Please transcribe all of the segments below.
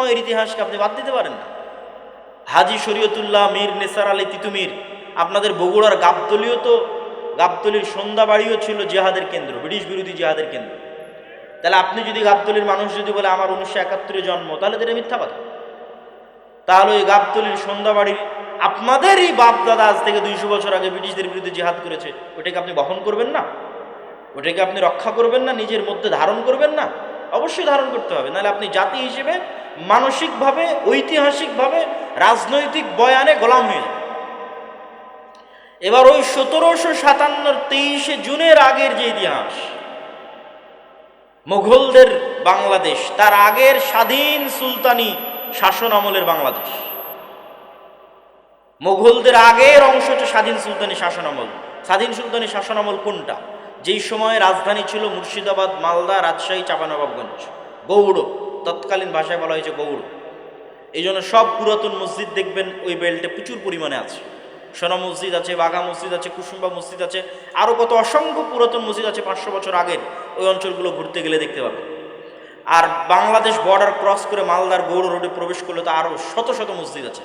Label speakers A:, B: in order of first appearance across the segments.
A: সময়ের ইতিহাসকে আপনি বাদ দিতে পারেন না। হাজি শরীয়তুল্লাহ মীর নেসার আলী তিতুমির, আপনাদের বগুড়ার গাবতলিও তো, গাবতলির সন্ধ্যাবাড়িও ছিল জেহাদের কেন্দ্র, ব্রিটিশ বিরোধী জেহাদের কেন্দ্র। তাহলে আপনি যদি গাবতলির মানুষ যদি বলে আমার উনিশশো একাত্তরে জন্ম, তাহলে তো এটা মিথ্যা কথা। তাহলে ওই গাবতলির সন্ধ্যাবাড়ির আপনাদেরই বাপ দাদা আজ থেকে দুইশো বছর আগে ব্রিটিশদের বিরুদ্ধে জেহাদ করেছে, ওটাকে আপনি বহন করবেন না? ওটাকে আপনি রক্ষা করবেন না? নিজের মধ্যে ধারণ করবেন না? অবশ্যই ধারণ করতে হবে। নাহলে আপনি জাতি হিসেবে মানসিকভাবে, ঐতিহাসিকভাবে, রাজনৈতিক বয়ানে গোলাম হয়ে যাবেন এবার ওই সতেরোশো সাতান্নর তেইশে জুনের আগের যে ইতিহাস, মোঘলদের বাংলাদেশ, তার আগের স্বাধীন সুলতানি শাসন আমলের বাংলাদেশ। মোঘলদের আগের অংশ হচ্ছে স্বাধীন সুলতানি শাসন আমল। স্বাধীন সুলতানি শাসন আমল কোনটা? যেই সময়ে রাজধানী ছিল মুর্শিদাবাদ, মালদা, রাজশাহী, চাপানবাবগঞ্জ, গৌড়। তৎকালীন ভাষায় বলা হয়েছে গৌড়। এই জন্য সব পুরাতন মসজিদ দেখবেন ওই বেল্টে প্রচুর পরিমাণে আছে। সোনা মসজিদ আছে বাঘা মসজিদ আছে, কুসুম্বা মসজিদ আছে আরও কত অসংখ্য পুরাতন মসজিদ আছে পাঁচশো বছর আগের, ওই অঞ্চলগুলো ঘুরতে গেলে দেখতে পাবেন। আর বাংলাদেশ বর্ডার ক্রস করে মালদার গৌড় রোডে প্রবেশ করলে তো আরও শত শত মসজিদ আছে।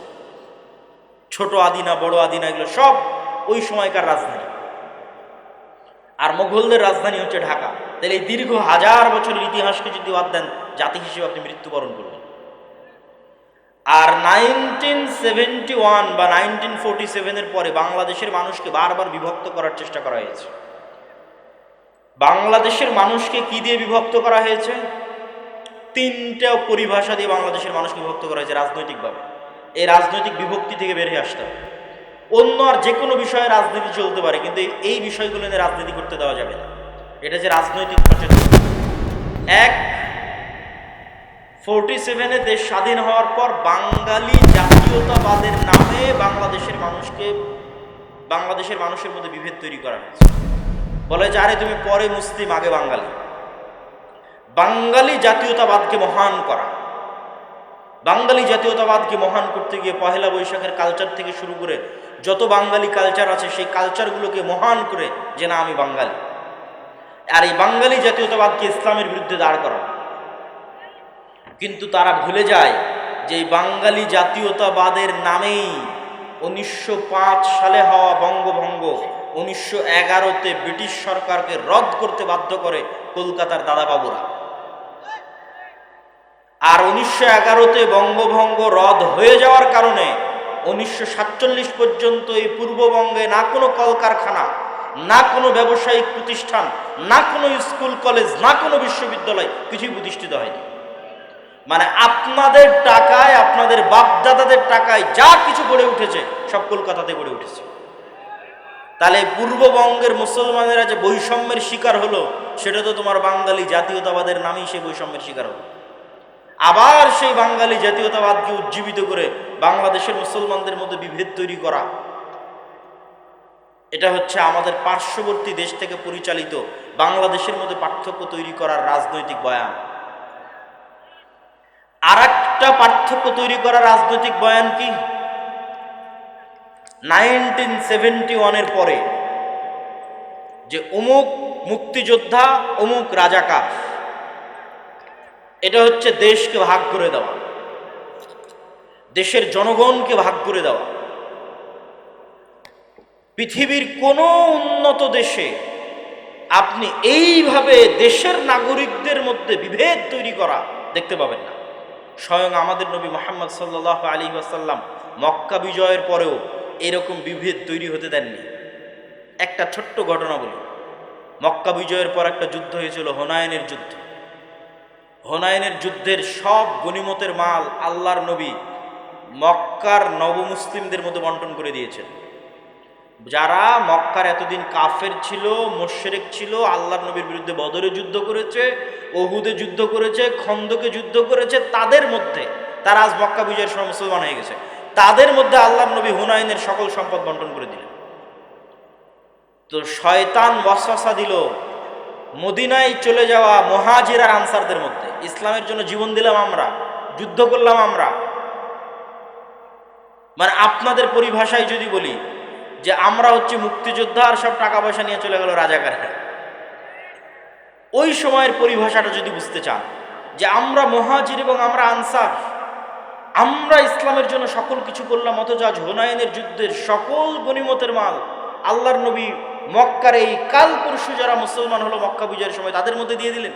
A: ছোট আদিনা, বড় আদিনা, এগুলো সব ওই সময়কার রাজধানী। আর মোগলদের রাজধানী হচ্ছে ঢাকা। তাহলে এই দীর্ঘ হাজার বছরের ইতিহাসকে যদি বাদ দেন, জাতি হিসেবে আপনি মৃত্যুবরণ করবেন। আর নাইনটিন সেভেন্টি ওয়ান বা নাইনটিন ফোরটি সেভেনের পরে বাংলাদেশের মানুষকে বারবার বিভক্ত করার চেষ্টা করা হয়েছে। বাংলাদেশের মানুষকে কি দিয়ে বিভক্ত করা হয়েছে? তিনটা পরিভাষা দিয়ে বাংলাদেশের মানুষকে বিভক্ত করা হয়েছে রাজনৈতিকভাবে। এই রাজনৈতিক বিভক্তি থেকে বেরিয়ে আসতে হবে। অন্য আর যে কোনো বিষয়ে রাজনীতি চলতে পারে, কিন্তু এই বিষয়গুলো নিয়ে রাজনীতি করতে দেওয়া যাবে না। এটা যে রাজনৈতিক সচেতন এক ফোরটি সেভেনে দেশ স্বাধীন হওয়ার পর বাঙালি জাতীয়তাবাদের নামে বাংলাদেশের মানুষকে, বাংলাদেশের মানুষের মধ্যে বিভেদ তৈরি করা হয়েছে। বলে যে, আরে, তুমি পরে মুসলিম, আগে বাঙালি। বাঙালি জাতীয়তাবাদকে মহান করা। বাঙালি জাতীয়তাবাদকে মহান করতে গিয়ে পহেলা বৈশাখের কালচার থেকে শুরু করে যত বাঙালি কালচার আছে, সেই কালচারগুলোকে মহান করে যে, না, আমি বাঙালি। আর এই বাঙালি জাতীয়তাবাদকে ইসলামের বিরুদ্ধে দাঁড় করা কিন্তু তারা ভুলে যায় যে বাঙালি জাতীয়তাবাদের নামেই উনিশশো পাঁচ সালে হওয়া বঙ্গভঙ্গ উনিশশো এগারোতে ব্রিটিশ সরকারকে রদ করতে বাধ্য করে কলকাতার দাদাবাবুরা। আর উনিশশো এগারোতে বঙ্গভঙ্গ রদ হয়ে যাওয়ার কারণে উনিশশো সাতচল্লিশ পর্যন্ত এই পূর্ববঙ্গে না কোনো কলকারখানা না কোনো ব্যবসায়িক প্রতিষ্ঠান, না কোনো স্কুল, কলেজ, না কোনো বিশ্ববিদ্যালয় কিছুই প্রতিষ্ঠিত হয়নি। মানে আপনাদের টাকায়, আপনাদের বাপদাদাদের টাকায় যা কিছু গড়ে উঠেছে, সব কলকাতাতে গড়ে উঠেছে। তাহলে পূর্ববঙ্গের মুসলমানেরা যে বৈষম্যের শিকার হলো, সেটা তো তোমার বাঙালি জাতীয়তাবাদের নামেই সেই বৈষম্যের শিকার হলো। আবার সেই বাঙালি জাতীয়তাবাদকে উজ্জীবিত করে বাংলাদেশের মুসলমানদের মধ্যে বিভেদ তৈরি করা এটা হচ্ছে আমাদের পার্শ্ববর্তী দেশ থেকে পরিচালিত বাংলাদেশের মধ্যে পার্থক্য তৈরি করার রাজনৈতিক বয়ান। আর একটা পার্থক্য তৈরি করা রাজনৈতিক বয়ান কি? নাইনটিন সেভেন্টি ওয়ানের পরে যে অমুক মুক্তিযোদ্ধা, অমুক রাজাকার, এটা হচ্ছে দেশকে ভাগ করে দেওয়া। দেশের জনগণকে ভাগ করে দেওয়া। পৃথিবীর কোনো উন্নত দেশে আপনি এইভাবে দেশের নাগরিকদের মধ্যে বিভেদ তৈরি করা দেখতে পাবেন না। স্বয়ং আমাদের নবী মোহাম্মদ সাল্লাহ আলী আসাল্লাম মক্কা বিজয়ের পরেও এরকম বিভেদ তৈরি হতে দেননি। একটা ছোট্ট ঘটনা বলি। মক্কা বিজয়ের পর একটা যুদ্ধ হয়েছিল হোনায়নের যুদ্ধ। হোনায়নের যুদ্ধের সব গনিমতের মাল আল্লাহর নবী মক্কার নবমুসলিমদের মধ্যে বন্টন করে দিয়েছেন। যারা মক্কার এতদিন কাফের ছিল, মোশেরেক ছিল, আল্লাহর নবীর বিরুদ্ধে বদরে যুদ্ধ করেছে, ওহুদে যুদ্ধ করেছে, খন্দকে যুদ্ধ করেছে, তাদের মধ্যে, তারা আজ মক্কা বিজয়ের সময় মুসলমান হয়ে গেছে, তাদের মধ্যে আল্লাহর নবী হুনাইনের সকল সম্পদ বন্টন করে দিলেন। তো শয়তান ওয়াসওয়াসা দিল, মদিনায় চলে যাওয়া মহাজির আর আনসারদের মধ্যে, ইসলামের জন্য জীবন দিলাম আমরা, যুদ্ধ করলাম আমরা। মানে আপনাদের পরিভাষায় যদি বলি যে আমরা হচ্ছে মুক্তিযোদ্ধা আর সব টাকা পয়সা নিয়ে চলে গেল রাজাকাররা ওই সময়ের পরিভাষাটা যদি বুঝতে চান, যে আমরা মহাজির এবং আমরা আনসার, আমরা ইসলামের জন্য সকল কিছু করলাম, অথচ আজ হোনায়নের যুদ্ধের সকল গনিমতের মাল আল্লাহর নবী মক্কার এই কাল পরশু যারা মুসলমান হলো মক্কা বিজয়ের সময়, তাদের মধ্যে দিয়ে দিলেন।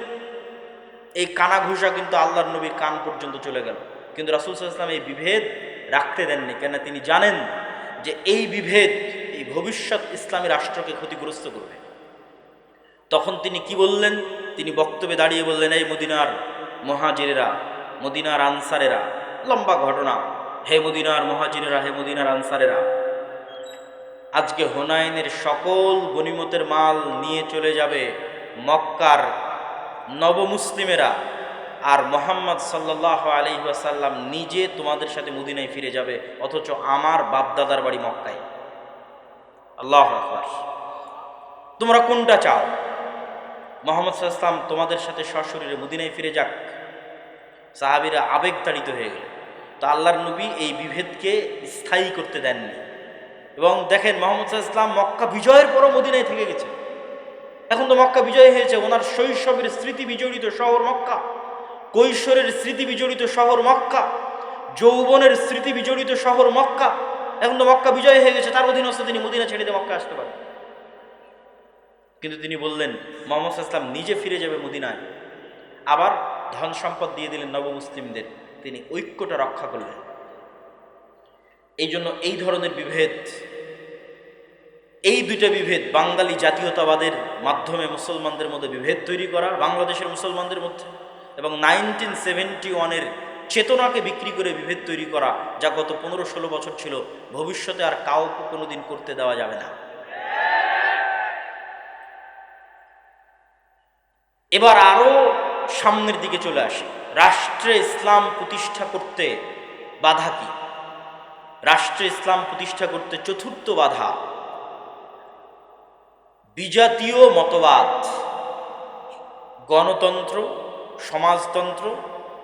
A: এই কানা ঘুষা কিন্তু আল্লাহর নবীর কান পর্যন্ত চলে গেল। কিন্তু রাসুল ইসলাম এই বিভেদ রাখতে দেননি কেন তিনি জানেন যে এই বিভেদ এই ভবিষ্যৎ ইসলামী রাষ্ট্রকে ক্ষতিগ্রস্ত করবে। তখন তিনি কি বললেন? তিনি বক্তব্যে দাঁড়িয়ে বললেন, এই মদিনার মহাজিরেরা মদিনার আনসারেরা, লম্বা ঘটনা। হে মদিনার মহাজিরেরা হে মদিনার আনসারেরা, আজকে হোনাইনের সকল গনিমতের মাল নিয়ে চলে যাবে মক্কার নবমুসলিমেরা। আর মোহাম্মদ সাল্লাহ আলি ওয়াসাল্লাম নিজে তোমাদের সাথে মদিনায় ফিরে যাবে, অথচ আমার বাপদাদার বাড়ি মক্কায়। আল্লাহ আকবার। তোমরা কোনটা চাও? মোহাম্মদ সাল্লাম তোমাদের সাথে সশরীরে মদিনায় ফিরে যাক। সাহাবিরা আবেগতাড়িত হয়ে গেল। তো আল্লাহর নবী এই বিভেদকে স্থায়ী করতে দেননি। এবং দেখেন মোহাম্মদ ইসলাম মক্কা বিজয়ের পরও মদিনায় থেকে গেছে। এখন তো মক্কা বিজয় হয়েছে, ওনার শৈশবের স্মৃতি বিজড়িত শহর মক্কা। কৈশোরের স্মৃতি বিজড়িত শহর মক্কা, যৌবনের স্মৃতি বিজড়িত শহর মক্কা। এখন তো মক্কা বিজয় হয়ে গেছে, তার অধীনস্থ তিনি মদিনা ছেড়ে দিয়ে মক্কা আসতে পারেন। কিন্তু তিনি বললেন, মোহাম্মদ ইসলাম নিজে ফিরে যাবে মদিনায়। আবার ধন সম্পদ দিয়ে দিলেন নবমুসলিমদের। তিনি ঐক্যটা রক্ষা করলেন। এই জন্য এই ধরনের বিভেদ, এই দুইটা বিভেদ, বাঙালি জাতীয়তাবাদের মাধ্যমে মুসলমানদের মধ্যে বিভেদ তৈরি করা, বাংলাদেশের মুসলমানদের মধ্যে এবং নাইনটিন সেভেন্টি ওয়ানের চেতনাকে বিক্রি করে বিভেদ তৈরি করা যা গত পনেরো ষোলো বছর ছিল, ভবিষ্যতে আর কাউকে কোনোদিন করতে দেওয়া যাবে না। এবার আরও সামনের দিকে চলে আসে। রাষ্ট্রে ইসলাম প্রতিষ্ঠা করতে বাধা কি? রাষ্ট্রে ইসলাম প্রতিষ্ঠা করতে চতুর্থ বাধা বিজাতীয় মতবাদ, গণতন্ত্র সমাজতন্ত্র,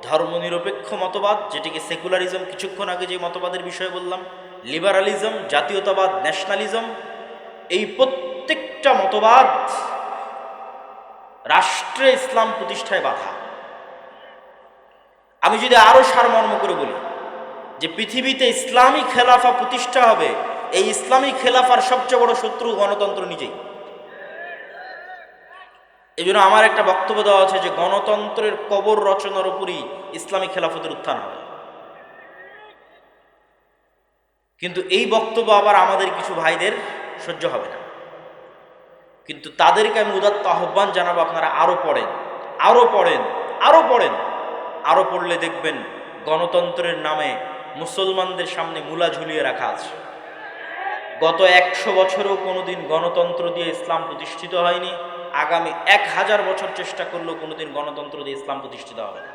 A: ধর্মনিরপেক্ষ মতবাদ, যেটিকে সেকুলারিজম, কিছুক্ষণ আগে যে মতবাদের বিষয়ে বললাম, লিবারালিজম, জাতীয়তাবাদ, ন্যাশনালিজম, এই প্রত্যেকটা মতবাদ রাষ্ট্রে ইসলাম প্রতিষ্ঠায় বাধা। আমি যদি আরও সারমর্ম করে বলি যে পৃথিবীতে ইসলামী খেলাফা প্রতিষ্ঠা হবে, এই ইসলামী খেলাফার সবচেয়ে বড় শত্রু গণতন্ত্র নিজেই। এই জন্য আমার একটা বক্তব্য দেওয়া আছে যে গণতন্ত্রের কবর রচনার উপরই ইসলামী খেলাফতের উত্থান হবে। কিন্তু এই বক্তব্য আবার আমাদের কিছু ভাইদের সহ্য হবে না। কিন্তু তাদেরকে আমি উদাত্ত আহ্বান জানাব, আপনারা আরও পড়েন আরও পড়েন আরও পড়েন। আরও পড়লে দেখবেন গণতন্ত্রের নামে মুসলমানদের সামনে মূলা ঝুলিয়ে রাখা আছে। গত একশো বছরেও কোনোদিন গণতন্ত্র দিয়ে ইসলাম প্রতিষ্ঠিত হয়নি। আগামী এক হাজার বছর চেষ্টা করলেও কোনোদিন গণতন্ত্র দিয়ে ইসলাম প্রতিষ্ঠিত হবে না।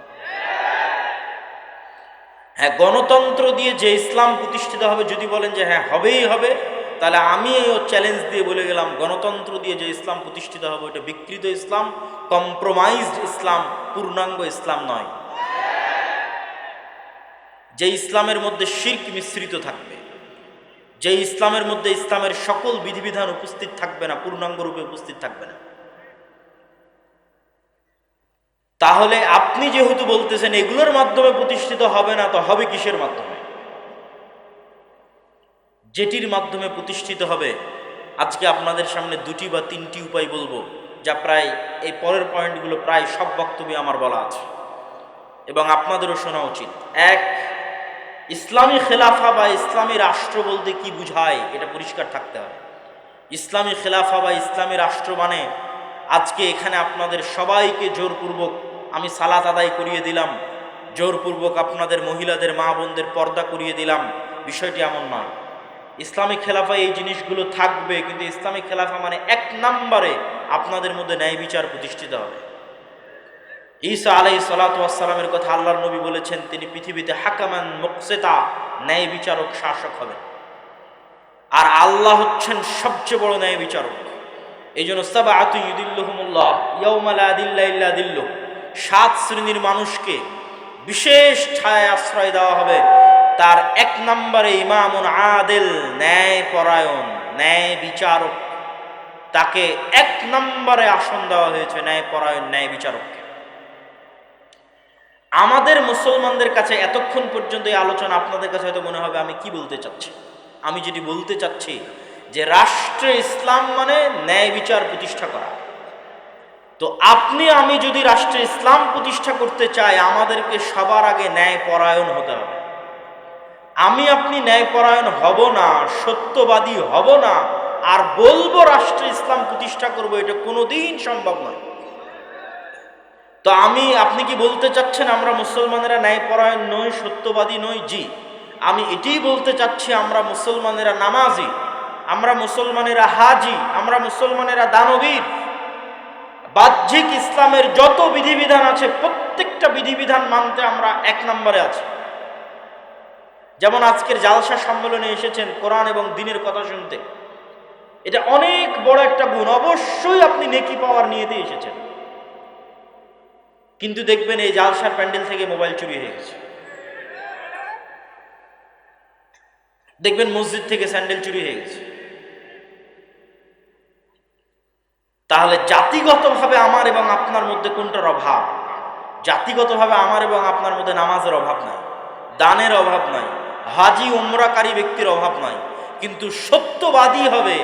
A: হ্যাঁ গণতন্ত্র দিয়ে যে ইসলাম প্রতিষ্ঠিত হবে, যদি বলেন যে হ্যাঁ হবেই হবে, তাহলে আমি চ্যালেঞ্জ দিয়ে বলে গেলাম, গণতন্ত্র দিয়ে যে ইসলাম প্রতিষ্ঠিত হবে ওটা বিকৃত ইসলাম কম্প্রোমাইজড ইসলাম, পূর্ণাঙ্গ ইসলাম নয়। যে ইসলামের মধ্যে শির্ক মিশ্রিত থাকবে, যে ইসলামের মধ্যে ইসলামের সকল বিধিবিধান উপস্থিত থাকবে না, পূর্ণাঙ্গ রূপে উপস্থিত থাকবে না। তাহলে আপনি যেহেতু বলতেছেন এগুলোর মাধ্যমে প্রতিষ্ঠিত হবে না, তো হবে কিসের মাধ্যমে? যেটির মাধ্যমে প্রতিষ্ঠিত হবে, আজকে আপনাদের সামনে দুটি বা তিনটি উপায় বলব, যা প্রায় এই পরের পয়েন্টগুলো প্রায় সব বক্তব্যে আমার বলা আছে। এবং আপনাদেরও শোনা উচিত। এক, ইসলামী খেলাফা বা ইসলামী রাষ্ট্র বলতে কি বুঝায়, এটা পরিষ্কার থাকতে হবে। ইসলামী খেলাফা বা ইসলামী রাষ্ট্র মানে আজকে এখানে আপনাদের সবাইকে জোরপূর্বক আমি সালাত আদায় করিয়ে দিলাম। জোরপূর্বক আপনাদের মহিলাদের, মা বোনদের পর্দা করিয়ে দিলাম। বিষয়টি এমন নয় ইসলামিক খেলাফা এই জিনিসগুলো থাকবে, কিন্তু ইসলামিক খেলাফা মানে এক নম্বরে আপনাদের মধ্যে ন্যায় বিচার প্রতিষ্ঠিত হবে। ঈসা আলাই সালাতামের কথা আল্লাহর নবী বলেছেন, তিনি পৃথিবীতে হাকামান মুকসেতা, ন্যায় বিচারক শাসক হবেন। আর আল্লাহ হচ্ছেন সবচেয়ে বড় ন্যায় বিচারক। এই জন্য সাবা আতুইদুল্লাহমুল্লাহ ইয়ৌমালা সাত শ্রেণির মানুষকে বিশেষ ছায় আশ্রয় দেওয়া হবে। তার এক নম্বরে ইমামুন আদেল ন্যায় পরায়ণ ন্যায় বিচারক তাকে এক নম্বরে আসন দেওয়া হয়েছে ন্যায় পরায়ণ ন্যায় বিচারককে আমাদের মুসলমানদের কাছে এতক্ষণ পর্যন্ত এই আলোচনা আপনাদের কাছে হয়তো মনে হবে, আমি কি বলতে চাচ্ছি? আমি যেটি বলতে চাচ্ছি যে রাষ্ট্রে ইসলাম মানে ন্যায় বিচার প্রতিষ্ঠা করা। তো আপনি, আমি যদি রাষ্ট্রে ইসলাম প্রতিষ্ঠা করতে চাই, আমাদেরকে সবার আগে ন্যায় পরায়ণ হতে হবে। আমি আপনি ন্যায় পরায়ণ হব না, সত্যবাদী হব না, আর বলব রাষ্ট্রে ইসলাম প্রতিষ্ঠা করব, এটা কোনোদিন সম্ভব নয়। তো আমি, আপনি কি বলতে চাচ্ছেন, আমরা মুসলমানেরা ন্যায়পরায়ণ নই, সত্যবাদী নই? জি। আমি এটাই বলতে চাচ্ছি, আমরা মুসলমানেরা নামাজি। আমরা মুসলমানেরা হাজি, আমরা মুসলমানেরা দানবীর। বাহ্যিক ইসলামের যত বিধিবিধান আছে, প্রত্যেকটা বিধিবিধান মানতে আমরা এক নম্বরে আছি। যেমন আজকের জালসা সম্মেলনে এসেছেন কোরআন এবং দিনের কথা শুনতে। এটা অনেক বড় একটা গুণ, অবশ্যই আপনি নেকি পাওয়ার নিয়েতে এসেছেন। কিন্তু দেখবেন এই জালসার প্যান্ডেল থেকে মোবাইল চুরি হয়ে গেছে। দেখবেন মসজিদ থেকে স্যান্ডেল চুরি হয়ে গেছে। তাহলে জাতিগতভাবে আমার এবং আপনার মধ্যে কোনটার অভাব? জাতিগতভাবে আমার এবং আপনার মধ্যে নামাজের অভাব নাই, দানের অভাব নাই, হাজি উমরাকারী ব্যক্তির অভাব নাই। কিন্তু সত্যবাদী হবে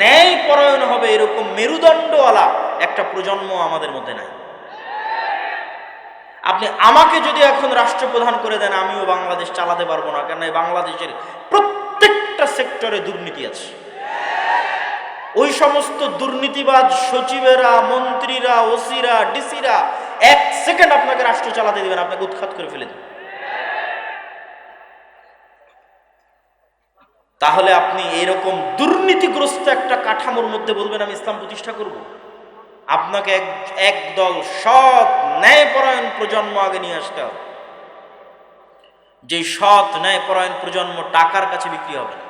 A: ন্যায় পরায়ণ হবে এরকম মেরুদণ্ডওয়ালা একটা প্রজন্ম আমাদের মধ্যে নাই। আপনি আমাকে যদি এখন রাষ্ট্রপ্রধান করে দেন, আমিও বাংলাদেশ চালাতে পারব না কেন বাংলাদেশের প্রত্যেকটা সেক্টরে দুর্নীতি আছে। ওই সমস্ত দুর্নীতিবাদ সচিবেরা, মন্ত্রীরা, ওসিরা, ডিসিরা, এক সেকেন্ড আপনাকে রাষ্ট্র চালাতে দেবেন, আপনাকে উৎখাত করে ফেলে দেবেন তাহলে আপনি এরকম দুর্নীতিগ্রস্ত একটা কাঠামোর মধ্যে বলবেন, আমি ইসলাম প্রতিষ্ঠা করব। আপনাকে এক একদল সৎ ন্যায়পরায়ণ প্রজন্ম আগে নিয়ে আসতে হবে। যে সৎ ন্যায়পরায়ণ প্রজন্ম টাকার কাছে বিক্রি হবে না,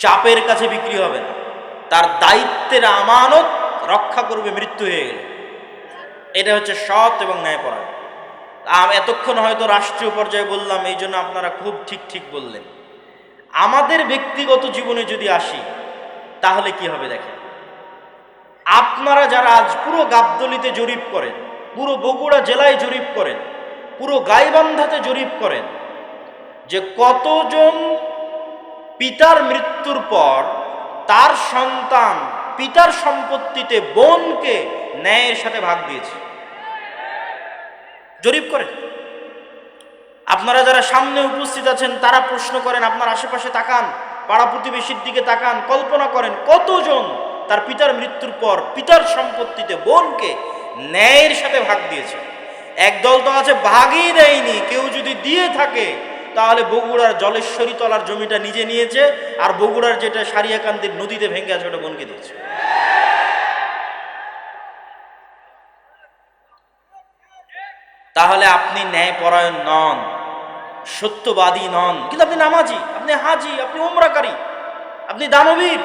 A: চাপের কাছে বিক্রি হবে না তার দায়িত্বের আমানত রক্ষা করবে, মৃত্যু হয়ে গেলে। এটা হচ্ছে সৎ এবং ন্যায়পরায়ণ। এতক্ষণ হয়তো রাষ্ট্রীয় পর্যায়ে বললাম, এই জন্য আপনারা খুব ঠিক ঠিক বললেন। আমাদের ব্যক্তিগত জীবনে যদি আসি, তাহলে কি হবে দেখেন? আপনারা যারা আজ পুরো গাবদলিতে জরিপ করেন, পুরো বগুড়া জেলায় জরিপ করেন, পুরো গাইবান্ধাতে জরিপ করেন, যে কতজন পিতার মৃত্যুর পর তার সন্তান পিতার সম্পত্তিতে বোনকে ন্যায়ের সাথে ভাগ দিয়েছে। জরিপ করেন আপনারা যারা সামনে উপস্থিত আছেন, তারা প্রশ্ন করেন, আপনার আশেপাশে তাকান, পাড়া প্রতিবেশীর দিকে তাকান, কল্পনা করেন কতজন তার পিতার মৃত্যুর পর পিতার সম্পত্তিতে বোনকে ন্যায়ের সাথে ভাগ দিয়েছে। একদল তো আছে, ভাগই দেয়নি। কেউ যদি দিয়ে থাকে তাহলে বগুড়ার জলেশ্বরী তলার জমিটা নিজে নিয়েছে আর বগুড়ার যেটা সারিয়াকান্দির নদীতে ভেঙে আছে, ওটা বোনকে দিয়েছে। তাহলে আপনি ন্যায়পরায়ণ নন, সত্যবাদী নন। কিন্তু আপনি নামাজি, আপনি হাজি, আপনি ওমরাকারী আপনি দানবীর।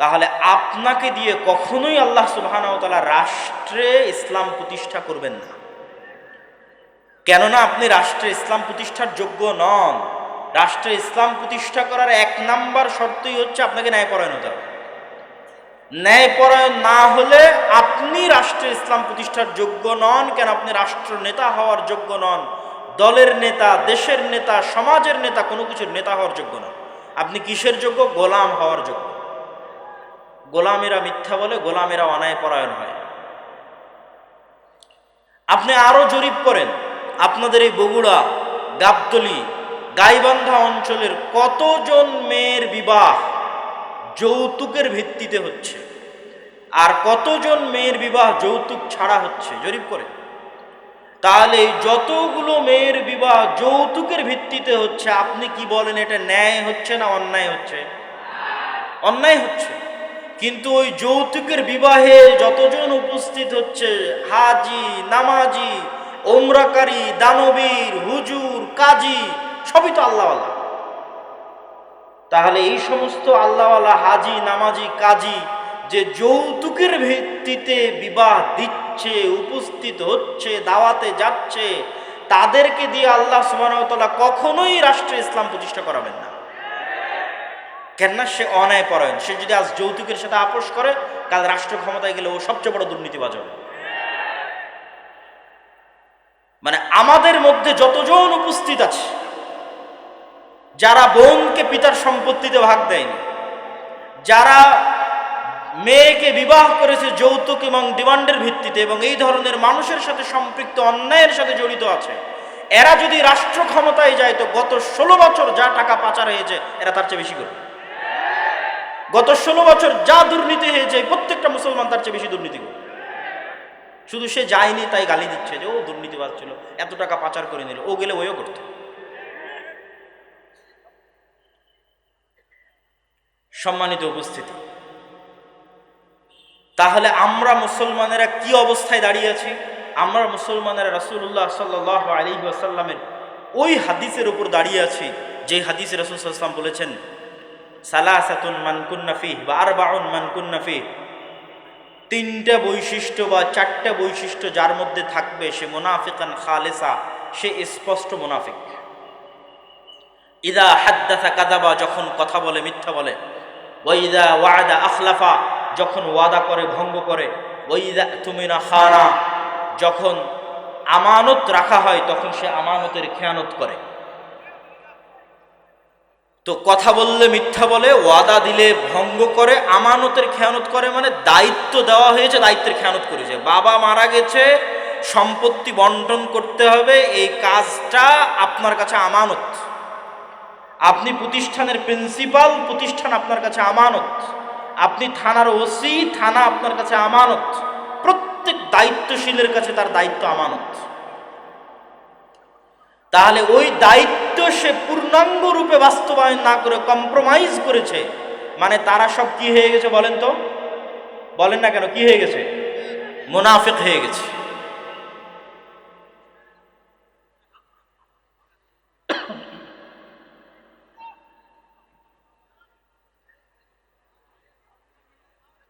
A: তাহলে আপনাকে দিয়ে কখনোই আল্লাহ সুবাহানতালা রাষ্ট্রে ইসলাম প্রতিষ্ঠা করবেন না। কেননা আপনি রাষ্ট্রে ইসলাম প্রতিষ্ঠার যোগ্য নন। রাষ্ট্রে ইসলাম প্রতিষ্ঠা করার এক নাম্বার শর্তই হচ্ছে আপনাকে ন্যায়পরায়ণ হতে হবে ন্যায়পরায়ণ না হলে আপনি রাষ্ট্রে ইসলাম প্রতিষ্ঠার যোগ্য নন, কেন আপনি রাষ্ট্র নেতা হওয়ার যোগ্য নন? দলের নেতা, দেশের নেতা, সমাজের নেতা, কোনো কিছুর নেতা হওয়ার যোগ্য নন। আপনি কিসের যোগ্য? গোলাম হওয়ার যোগ্য। গোলামেরা মিথ্যা বলে, গোলামেরা অন্যায়পরায়ণ হয়। আপনি আরও জরিপ করেন। আপনাদের এই বগুড়া, গাবতলি, গাইবান্ধা অঞ্চলের কতজন মেয়ের বিবাহ যৌতুকের ভিত্তিতে হচ্ছে? আর কতজন মেয়ের বিবাহ যৌতুক ছাড়া হচ্ছে? জরিপ করে। তাহলে যতগুলো মেয়ের বিবাহ যৌতুকের ভিত্তিতে হচ্ছে, আপনি কি বলেন এটা ন্যায় হচ্ছে না অন্যায় হচ্ছে? অন্যায় হচ্ছে। কিন্তু ওই যৌতুকের বিবাহে যতজন উপস্থিত হচ্ছে, হাজি, নামাজি ওমরাকারী দানবীর, হুজুর, কাজী, সবই তো আল্লাহওয়ালা। তাহলে এই সমস্ত আল্লাহওয়ালা, হাজি, নামাজি, কাজী যে যৌতুকের ভিত্তিতে বিবাহ দিচ্ছে, উপস্থিত হচ্ছে, দাওয়াতে যাচ্ছে, তাদেরকে দিয়ে আল্লাহ সুবাহতলা কখনোই রাষ্ট্রে ইসলাম প্রতিষ্ঠা করাবেন না। কেননা সে অন্যায় পরায়ণ সে যদি আজ যৌতুকের সাথে আপোষ করে, কাল রাষ্ট্র ক্ষমতায় গেলে ও সবচেয়ে বড় দুর্নীতিবাজ মানে আমাদের মধ্যে যতজন উপস্থিত আছে, যারা বোনকে পিতার সম্পত্তিতে ভাগ দেয়নি, যারা মেয়েকে বিবাহ করেছে যৌতুক এবং ডিমান্ডের ভিত্তিতে এবং এই ধরনের মানুষের সাথে সম্পৃক্ত, অন্যায়ের সাথে জড়িত আছে, এরা যদি রাষ্ট্র ক্ষমতায় যায় তো গত ষোলো বছর যা টাকা পাচার হয়েছে, এরা তার চেয়ে বেশি করবে গত ষোলো বছর যা দুর্নীতি হয়েছে, প্রত্যেকটা মুসলমান তার চেয়ে বেশি দুর্নীতি করবে শুধু সে যায়নি, তাই গালি দিচ্ছে যে, ও দুর্নীতিবাজ ছিল, এত টাকা পাচার করে নিল, ও গেলে ওইও করতো। সম্মানিত উপস্থিতি, তাহলে আমরা মুসলমানেরা কি অবস্থায় দাঁড়িয়ে আছি? আমরা মুসলমানেরা রাসূলুল্লাহ সাল্লাহ আলী আসাল্লামের ওই হাদিসের উপর দাঁড়িয়ে আছি যে হাদিসে রাসুল সাল্লাম বলেছেন, সালাসাতুন মানকুন্নাফি বা আর বাউন মানকুন্নাফি তিনটা বৈশিষ্ট্য বা চারটা বৈশিষ্ট্য যার মধ্যে থাকবে সে মোনাফিকান খালেসা, সে স্পষ্ট মোনাফিক। ইদা হাদ্দাসা কাদাবা যখন কথা বলে, মিথ্যা বলে। ওয়াইদা ওয়াদা আখলাফা, যখন ওয়াদা করে, ভঙ্গ করে। ওইদা তুমিনা খানা, যখন আমানত রাখা হয়, তখন সে আমানতের খেয়ানত করে। তো কথা বললে মিথ্যা বলে, ওয়াদা দিলে ভঙ্গ করে, আমানতের খেয়ানত করে মানে দায়িত্ব দেওয়া হয়েছে, দায়িত্বের খেয়ানত করেছে। বাবা মারা গেছে, সম্পত্তি বন্টন করতে হবে, এই কাজটা আপনার কাছে আমানত। আপনি প্রতিষ্ঠানের প্রিন্সিপাল, প্রতিষ্ঠান আপনার কাছে আমানত। আপনি থানার ওসি, থানা আপনার কাছে আমানত। প্রত্যেক দায়িত্বশীলের কাছে তার দায়িত্ব আমানত। তাহলে ওই দায়িত্ব সে পূর্ণাঙ্গ রূপে বাস্তবায়ন না করে কম্প্রোমাইজ করেছে। মানে তারা সব কি হয়ে গেছে বলেন তো? বলেন না কেন, কি হয়ে গেছে? মোনাফেক হয়ে গেছে।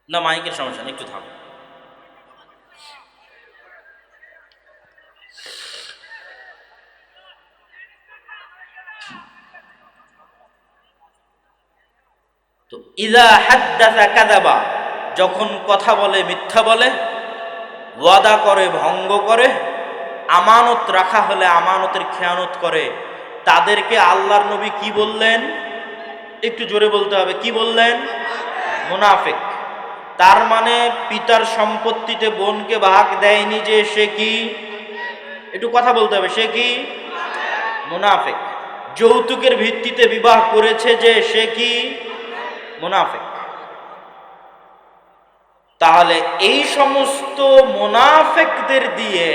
A: না, মাইকের সমস্যা একটু থাম। তো ইদা হাদ্দাসা কাদাবা যখন কথা বলে, মিথ্যা বলে, ওয়াদা করে, ভঙ্গ করে, আমানত রাখা হলে আমানতের খেয়ানত করে, তাদেরকে আল্লাহর নবী কি বললেন? একটু জোরে বলতে হবে, কি বললেন? মুনাফিক। তার মানে পিতার সম্পত্তিতে বোনকে ভাগ দেয়নি যে সে কি? একটু কথা বলতে হবে, সে কি? মুনাফেক। যৌতুকের ভিত্তিতে বিবাহ করেছে যে সে কি? মুনাফেক। তাহলে এই সমস্ত মোনাফেকদের দিয়ে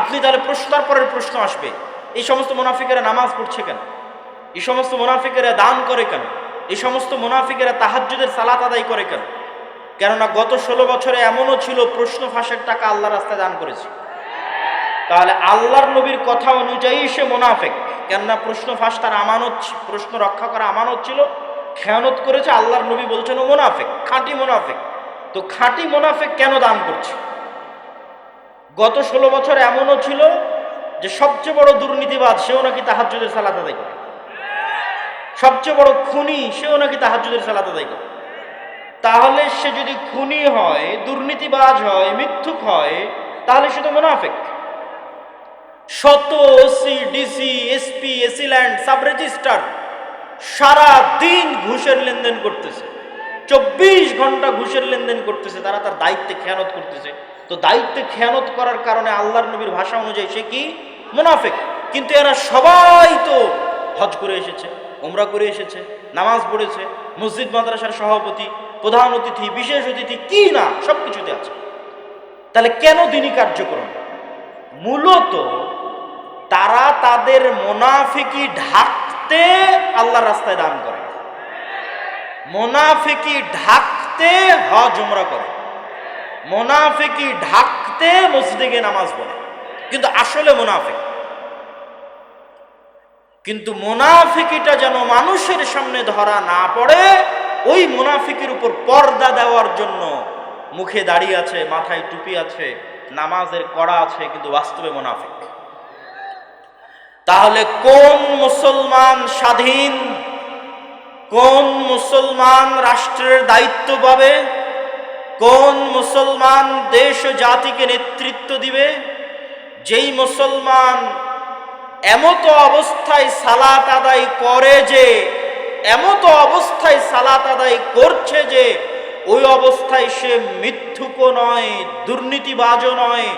A: আপনি তাহলে প্রশ্ন পরের প্রশ্ন আসবে, এই সমস্ত মোনাফিকেরা নামাজ পড়ছে কেন? এই সমস্ত মোনাফিকেরা দান করে কেন? এই সমস্ত মোনাফিকেরা তাহাজ্জুদের সালাত আদায় করে কেন? কেননা গত ষোলো বছরে এমনও ছিল প্রশ্ন ফাঁসের টাকা আল্লাহ রাস্তায় দান করেছে। তাহলে আল্লাহর নবীর কথা অনুযায়ী সে মোনাফেক, কেননা প্রশ্ন ফাঁস তার আমানত, প্রশ্ন রক্ষা করা আমানত ছিল খেয়ানত করেছে, আল্লাহর নবী বলছেন, ও মোনাফেক, খাঁটি মোনাফেক। তো খাঁটি মোনাফেক কেন দান করছে? গত ষোলো বছর এমনও ছিল যে সবচেয়ে বড় দুর্নীতিবাদ সেও নাকি তাহাজ্জুদের সালাত আদায় করে। সবচেয়ে বড় খুনি, সেও নাকি তাহাজ্জুদের সালাত আদায় করে। তাহলে সে যদি খুনি হয়, দুর্নীতিবাজ হয়, মিথ্যুক হয়, তাহলে সে তো মোনাফেক। শত, OC, DC, SP AC land sub registrar সারা দিন ঘুষের লেনদেন করতেছে। চব্বিশ ঘণ্টা ঘুষের লেনদেন করতেছে, তারা তার দায়িত্বে খেয়ানত করতেছে। তো দায়িত্বে খেয়ানত করার কারণে আল্লাহর নবীর ভাষা অনুযায়ী সে কি? মুনাফেক। কিন্তু এরা সবাই তো হজ করে এসেছে ওমরা করে এসেছে, নামাজ পড়েছে, মসজিদ মাদ্রাসার সভাপতি, প্রধান অতিথি, বিশেষ অতিথি, কি না সব কিছুতে আছে। তাহলে কেন দিনই কার্যক্রম? মূলত তারা তাদের মোনাফিকি ঢাকতে আল্লাহ রাস্তায় দান করে। মোনাফিকি ঢাকতে হজ উমরা করে। মোনাফিকি ঢাকতে মসজিদে নামাজ পড়ে। কিন্তু আসলে মোনাফিক। কিন্তু মোনাফিকিটা যেন মানুষের সামনে ধরা না পড়ে, ওই মোনাফিকের উপর পর্দা দেওয়ার জন্য মুখে দাঁড়িয়ে আছে, মাথায় টুপি আছে, নামাজের কড়া আছে, কিন্তু বাস্তবে মোনাফিক। তাহলে কোন মুসলমান স্বাধীন? কোন মুসলমান রাষ্ট্রের দায়িত্ব পাবে? কোন মুসলমান দেশ ও জাতিকে নেতৃত্ব দিবে? যেই মুসলমান এমত অবস্থায় সালাত আদায় করে যে, এমত অবস্থায় সালাত আদায় করছে যে, ওই অবস্থায় সে মিথ্যুকও নয়, দুর্নীতিবাজও নয়,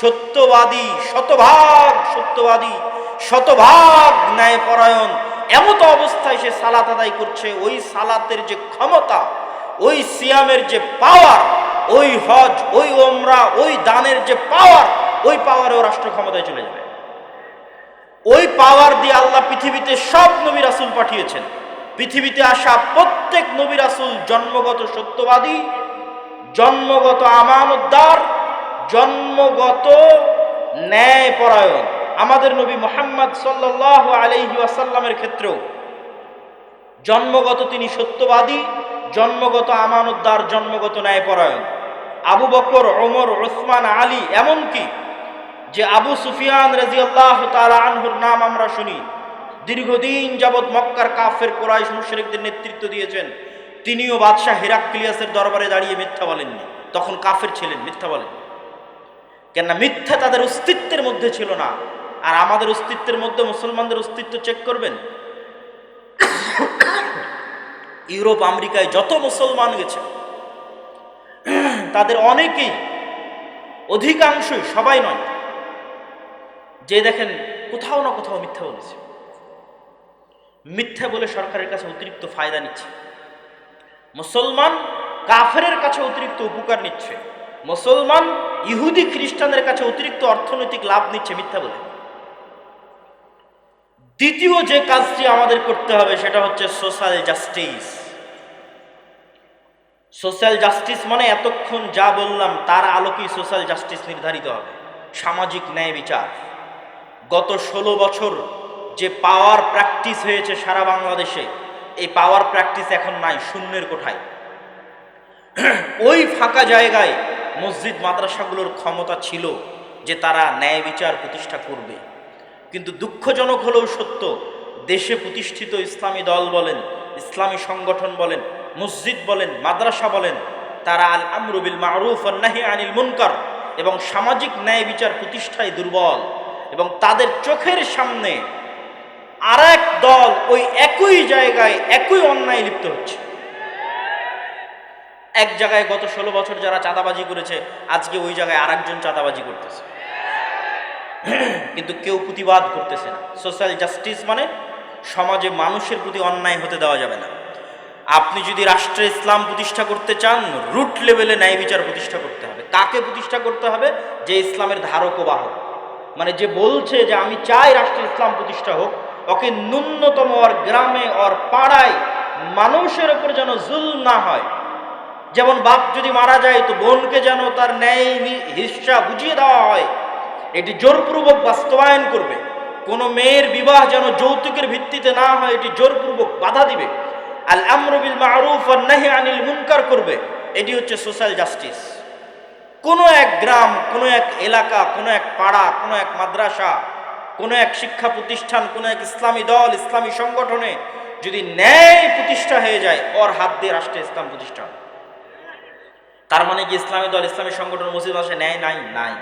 A: সত্যবাদী, শতভাগ সত্যবাদী শতভাগ ন্যায়পরায়ণ। এমত অবস্থায় সে সালাত আদায় করছে। ওই সালাতের যে ক্ষমতা, ওই সিয়ামের যে পাওয়ার, ওই হজ, ওই ওমরা ওই দানের যে পাওয়ার, ওই পাওয়ারেও রাষ্ট্র ক্ষমতায় চলে যাবে। ওই পাওয়ার দিয়ে আল্লাহ পৃথিবীতে সব নবী রাসুল পাঠিয়েছেন। পৃথিবীতে আসা প্রত্যেক নবী রাসুল জন্মগত সত্যবাদী, জন্মগত আমানতদার, জন্মগত ন্যায়পরায়ণ। আমাদের নবী মোহাম্মদ সাল্লাহ আলহি আসাল্লামের ক্ষেত্রেও জন্মগত তিনি সত্যবাদী, জন্মগত আমানতদার জন্মগত ন্যায়পরায়ণ। আবু বকর, ওমর ওসমান আলী এমনকি যে আবু সুফিয়ান রাজি আল্লাহ আনহুর নাম আমরা শুনি, দীর্ঘদিন যাবৎ মক্কার কাফের কোরাইশ মুশরিকদের নেতৃত্ব দিয়েছেন, তিনিও বাদশাহ হিরাক্লিয়াসের দরবারে দাঁড়িয়ে মিথ্যা বলেননি। তখন কাফের ছিলেন, মিথ্যা বলেন কেননা মিথ্যা তাদের অস্তিত্বের মধ্যে ছিল না। আর আমাদের অস্তিত্বের মধ্যে মুসলমানদের অস্তিত্ব চেক করবেন। ইউরোপ, আমেরিকায় যত মুসলমান গেছে, তাদের অনেকেই অধিকাংশই সবাই নয়, যে দেখেন কোথাও না কোথাও মিথ্যা বলেছে। মিথ্যা বলে সরকারের কাছে অতিরিক্ত ফায়দা নিচ্ছে। মুসলমান কাফেরের কাছে অতিরিক্ত উপকার নিচ্ছে। মুসলমান ইহুদি খ্রিস্টানদের কাছে অতিরিক্ত অর্থনৈতিক লাভ নিচ্ছে মিথ্যা বলে। দ্বিতীয় যে কাজটি আমাদের করতে হবে সেটা হচ্ছে সোশ্যাল জাস্টিস সোশ্যাল জাস্টিস মানে এতক্ষণ যা বললাম, তার আলোকেই সোশ্যাল জাস্টিস নির্ধারিত হবে। সামাজিক ন্যায় বিচার। গত ষোলো বছর যে পাওয়ার প্র্যাকটিস হয়েছে সারা বাংলাদেশে, এই পাওয়ার প্র্যাকটিস এখন নাই, শূন্যের কোঠায়। ওই ফাঁকা জায়গায় মসজিদ মাদ্রাসাগুলোর ক্ষমতা ছিল যে তারা ন্যায় বিচার প্রতিষ্ঠা করবে। কিন্তু দুঃখজনক হলেও সত্য, দেশে প্রতিষ্ঠিত ইসলামী দল বলেন, ইসলামী সংগঠন বলেন, মসজিদ বলেন, মাদ্রাসা বলেন, তারা আল আমরুবিল মারুফ নাহি আনিল মুনকার এবং সামাজিক ন্যায় বিচার প্রতিষ্ঠায় দুর্বল এবং তাদের চোখের সামনে আর এক দল ওই একই জায়গায় একই অন্যায় লিপ্ত হচ্ছে। এক জায়গায় গত ষোলো বছর যারা চাঁদাবাজি করেছে, আজকে ওই জায়গায় আরেকজন চাঁদাবাজি করতেছে। কিন্তু কেউ প্রতিবাদ করতেছে না। সোশ্যাল জাস্টিস মানে সমাজে মানুষের প্রতি অন্যায় হতে দেওয়া যাবে না। আপনি যদি রাষ্ট্রে ইসলাম প্রতিষ্ঠা করতে চান রুট লেভেলে ন্যায় বিচার প্রতিষ্ঠা করতে হবে। কাকে প্রতিষ্ঠা করতে হবে? যে ইসলামের ধারক বাহক। মানে যে বলছে যে আমি চাই রাষ্ট্রে ইসলাম প্রতিষ্ঠা হোক, ওকে ন্যূনতম ওর গ্রামে, ওর পাড়ায় মানুষের উপর যেন জুল না হয়। যেমন বাপ যদি মারা যায়, তো বোনকে যেন তার ন্যায় হিসা বুঝিয়ে দেওয়া হয়। এটি জোরপূর্বক বাস্তবায়ন করবে। কোনো মেয়ের বিবাহ যেন যৌতুকের ভিত্তিতে না হয়, এটি জোরপূর্বক বাধা দিবে। আল আমরবিল মারুফ আর নাহি আনিল মুনকার করবে। এটি হচ্ছে সোশ্যাল জাস্টিস। কোনো এক গ্রাম, কোনো এক এলাকা, কোনো এক পাড়া, কোনো এক মাদ্রাসা, কোনো এক শিক্ষা প্রতিষ্ঠান, কোনো এক ইসলামী দল, ইসলামী সংগঠনে যদি ন্যায় প্রতিষ্ঠা হয়ে যায়, ওর হাত দিয়ে রাষ্ট্রে ইসলাম প্রতিষ্ঠা তার মানে কি ইসলামী দল, ইসলামী সংগঠন, মসজিদ মাসে ন্যায় নাই? নাই।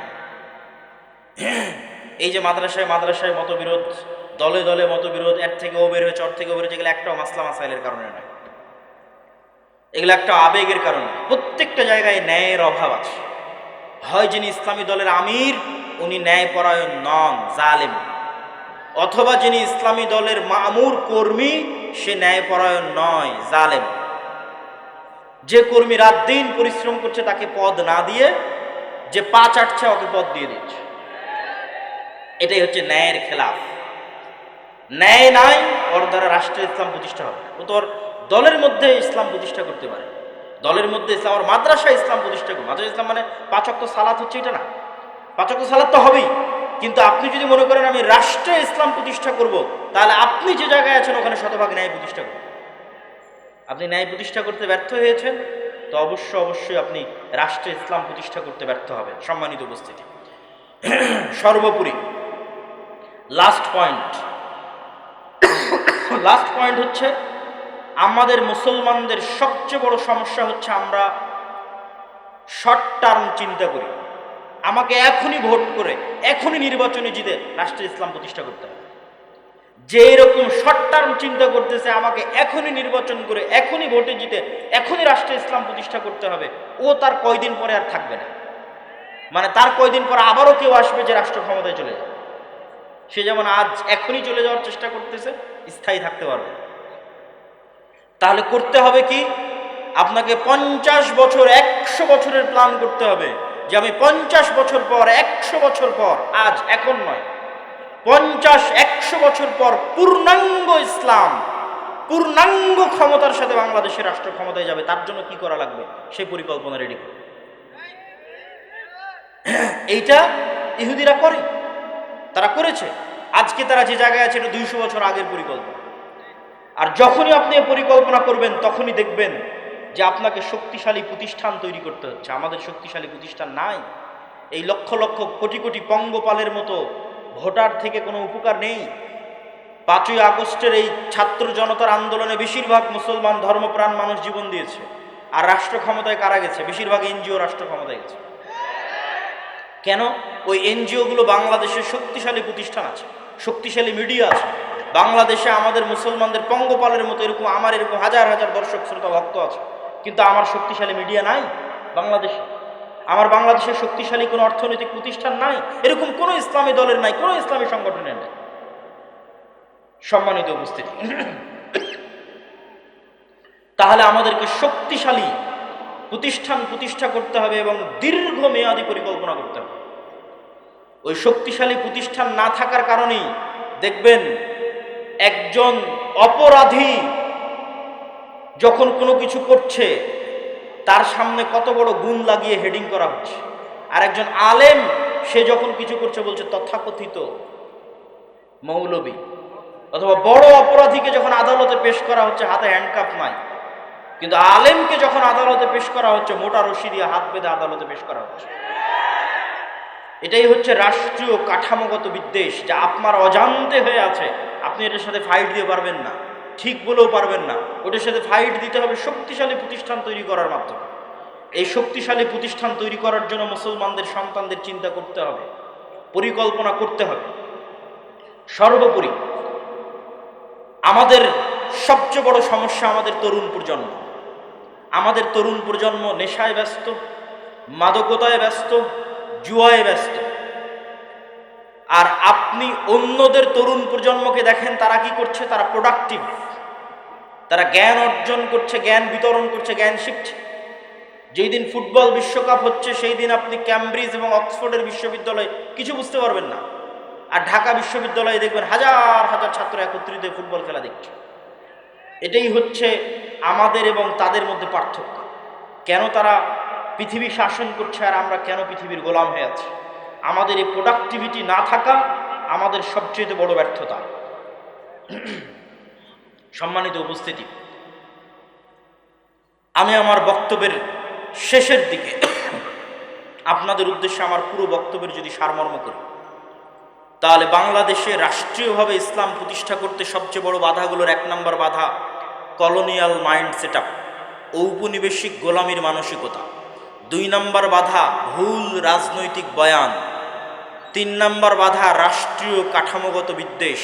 A: এই যে মাদ্রাসায় মাদ্রাসায় মতবিরোধ, দলে দলে মতবিরোধ এর থেকে ও বের হয়েছে ওর থেকে বের হয়েছে, এগুলো একটাও মাসলা মাসাইলের কারণে নয়। এগুলো একটা আবেগের কারণে প্রত্যেকটা জায়গায় ন্যায়ের অভাব আছে। হয় যিনি ইসলামী দলের আমির, উনি ন্যায়পরায়ণ নন, জালেম। অথবা যিনি ইসলামী দলের মামুর কর্মী, সে ন্যায়পরায়ণ নয়, জালেম। যে কর্মী রাত দিন পরিশ্রম করছে, তাকে পদ না দিয়ে, যে পা চাটছে, ওকে পদ দিয়ে দিচ্ছে। এটাই হচ্ছে ন্যায়ের খেলাফ। ন্যায় নাই ওর দ্বারা রাষ্ট্রের ইসলাম প্রতিষ্ঠা হবে। ও তোর দলের মধ্যে ইসলাম প্রতিষ্ঠা করতে পারে। দলের মধ্যে ইসলাম, আর মাদ্রাসা ইসলাম প্রতিষ্ঠা করবে। মাদ্রাসা ইসলাম মানে পাচক তো সালাত হচ্ছে এটা না। পাচক তো সালাত তো হবেই। কিন্তু আপনি যদি মনে করেন আমি রাষ্ট্রে ইসলাম প্রতিষ্ঠা করব, তাহলে আপনি যে জায়গায় আছেন ওখানে শতভাগ ন্যায় প্রতিষ্ঠা করবেন আপনি ন্যায় প্রতিষ্ঠা করতে ব্যর্থ হয়েছেন, তো অবশ্য অবশ্যই আপনি রাষ্ট্রে ইসলাম প্রতিষ্ঠা করতে ব্যর্থ হবেন। সম্মানিত উপস্থিতি। সর্বোপরি লাস্ট পয়েন্ট লাস্ট পয়েন্ট হচ্ছে, আমাদের মুসলমানদের সবচেয়ে বড় সমস্যা হচ্ছে আমরা শর্ট টার্ম চিন্তা করি। আমাকে এখনই ভোট করে, এখনই নির্বাচনে জিতে রাষ্ট্রে ইসলাম প্রতিষ্ঠা করতে হবে। যে এরকম শর্ট টার্ম চিন্তা করতেছে, আমাকে এখনই নির্বাচন করে, এখনই ভোটে জিতে, এখনই রাষ্ট্রে ইসলাম প্রতিষ্ঠা করতে হবে, ও তার কয়দিন পরে আর থাকবে না। মানে তার কয়দিন পরে আবারও কেউ আসবে যে রাষ্ট্র ক্ষমতায় চলে যাবে। সে যেমন আজ এখনই চলে যাওয়ার চেষ্টা করতেছে, স্থায়ী থাকতে পারবে। তাহলে করতে হবে কি? আপনাকে পঞ্চাশ বছর, একশো বছরের প্ল্যান করতে হবে যে আমি পঞ্চাশ বছর পর, একশো বছর পর, আজ, এখন নয়। পঞ্চাশ, একশো বছর পর পূর্ণাঙ্গ ইসলাম, পূর্ণাঙ্গ ক্ষমতার সাথে বাংলাদেশের রাষ্ট্র ক্ষমতায় যাবে, তার জন্য কি করা লাগবে? সেই পরিকল্পনা রেডি করবে এইটা ইহুদিরা করে। তারা করেছে। আজকে তারা যে জায়গায় আছে, এটা দুইশো বছর আগের পরিকল্পনা। আর যখনই আপনি পরিকল্পনা করবেন, তখনই দেখবেন যে আপনাকে শক্তিশালী প্রতিষ্ঠান তৈরি করতে হচ্ছে। আমাদের শক্তিশালী প্রতিষ্ঠান নাই। এই লক্ষ লক্ষ কোটি কোটি পঙ্গপালের মতো ভোটার থেকে কোনো উপকার নেই। পাঁচই আগস্টের এই ছাত্র জনতার আন্দোলনে বেশিরভাগ মুসলমান ধর্মপ্রাণ মানুষ জীবন দিয়েছে। আর রাষ্ট্র ক্ষমতায় কারা গেছে? বেশিরভাগ এনজিও রাষ্ট্র ক্ষমতায় গেছে। কেন? ওই এনজিওগুলো বাংলাদেশের শক্তিশালী প্রতিষ্ঠান আছে, শক্তিশালী মিডিয়া আছে। বাংলাদেশে আমাদের মুসলমানদের পঙ্গপালের মতো এরকম আমার এরকম হাজার হাজার দর্শক, শ্রোতা, ভক্ত আছে। কিন্তু আমার শক্তিশালী মিডিয়া নাই বাংলাদেশে। আমার বাংলাদেশের শক্তিশালী কোনো অর্থনৈতিক প্রতিষ্ঠান নাই। এরকম কোনো ইসলামী দলের নাই, কোনো ইসলামী সংগঠনের নাই। সম্মানিত উপস্থিতি। তাহলে আমাদেরকে শক্তিশালী প্রতিষ্ঠান প্রতিষ্ঠা করতে হবে এবং দীর্ঘ মেয়াদী পরিকল্পনা করতে হবে। ওই শক্তিশালী প্রতিষ্ঠান না থাকার কারণেই দেখবেন একজন অপরাধী যখন কোনো কিছু করছে, তার সামনে কত বড় গুণ লাগিয়ে হেডিং করা হচ্ছে। আর একজন আলেম, সে যখন কিছু করছে, বলছে তথাকথিত মৌলবী। অথবা বড় অপরাধীকে যখন আদালতে পেশ করা হচ্ছে, হাতে হ্যান্ডকাপ নাই। কিন্তু আলেমকে যখন আদালতে পেশ করা হচ্ছে, মোটা রশি দিয়ে হাত বেঁধে আদালতে পেশ করা হচ্ছে। এটাই হচ্ছে রাষ্ট্রীয় কাঠামোগত বিদ্বেষ, যা আপনার অজান্তে হয়ে আছে। আপনি এটার সাথে ফাইট দিয়ে পারবেন না। ঠিক বলেও পারবেন না। ওটার সাথে ফাইট দিতে হবে শক্তিশালী প্রতিষ্ঠান তৈরি করার মাধ্যমে। এই শক্তিশালী প্রতিষ্ঠান তৈরি করার জন্য মুসলমানদের সন্তানদের চিন্তা করতে হবে, পরিকল্পনা করতে হবে। সর্বোপরি, আমাদের সবচেয়ে বড় সমস্যা আমাদের তরুণ প্রজন্ম। আমাদের তরুণ প্রজন্ম নেশায় ব্যস্ত, মাদকতায় ব্যস্ত, জুয়ায় ব্যস্ত। আর আপনি অন্যদের তরুণ প্রজন্মকে দেখেন, তারা কি করছে? তারা প্রোডাক্টিভ তারা জ্ঞান অর্জন করছে, জ্ঞান বিতরণ করছে, জ্ঞান শিখছে। যেই দিন ফুটবল বিশ্বকাপ হচ্ছে, সেই দিন আপনি ক্যামব্রিজ এবং অক্সফোর্ডের বিশ্ববিদ্যালয়ে কিছু বুঝতে পারবেন না। আর ঢাকা বিশ্ববিদ্যালয়ে দেখবেন হাজার হাজার ছাত্র একত্রিত ফুটবল খেলা দেখছে। এটাই হচ্ছে আমাদের এবং তাদের মধ্যে পার্থক্য। কেন তারা পৃথিবী শাসন করছে আর আমরা কেন পৃথিবীর গোলাম হয়ে আছি? আমাদের এই প্রোডাক্টিভিটি না থাকা আমাদের সবচেয়ে বড় ব্যর্থতা। সম্মানিত উপস্থিতি, আমি আমার বক্তব্যের শেষের দিকে আপনাদের উদ্দেশ্যে আমার পুরো বক্তব্যের যদি সারমর্ম করি, তাহলে বাংলাদেশে রাষ্ট্রীয়ভাবে ইসলাম প্রতিষ্ঠা করতে সবচেয়ে বড় বাধাগুলোর এক নম্বর বাধা কলোনিয়াল মাইন্ড সেট ঔপনিবেশিক গোলামির মানসিকতা, দুই নম্বর বাধা ভুল রাজনৈতিক বয়ান, তিন নম্বর বাধা রাষ্ট্রীয় কাঠামোগত বিদ্বেষ,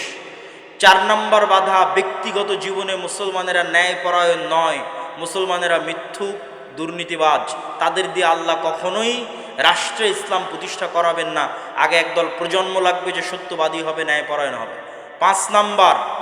A: চার নম্বর বাধা ব্যক্তিগত জীবনে মুসলমানেরা ন্যায়পরায়ণ নয়, মুসলমানেরা মিথ্যুক, দুর্নীতিবাজ, তাদের দিয়ে আল্লাহ কখনোই রাষ্ট্রে ইসলাম প্রতিষ্ঠা করাবেন না, আগে একদল প্রজন্ম লাগবে যে সত্যবাদী হবে, ন্যায়পরায়ণ হবে। পাঁচ নাম্বার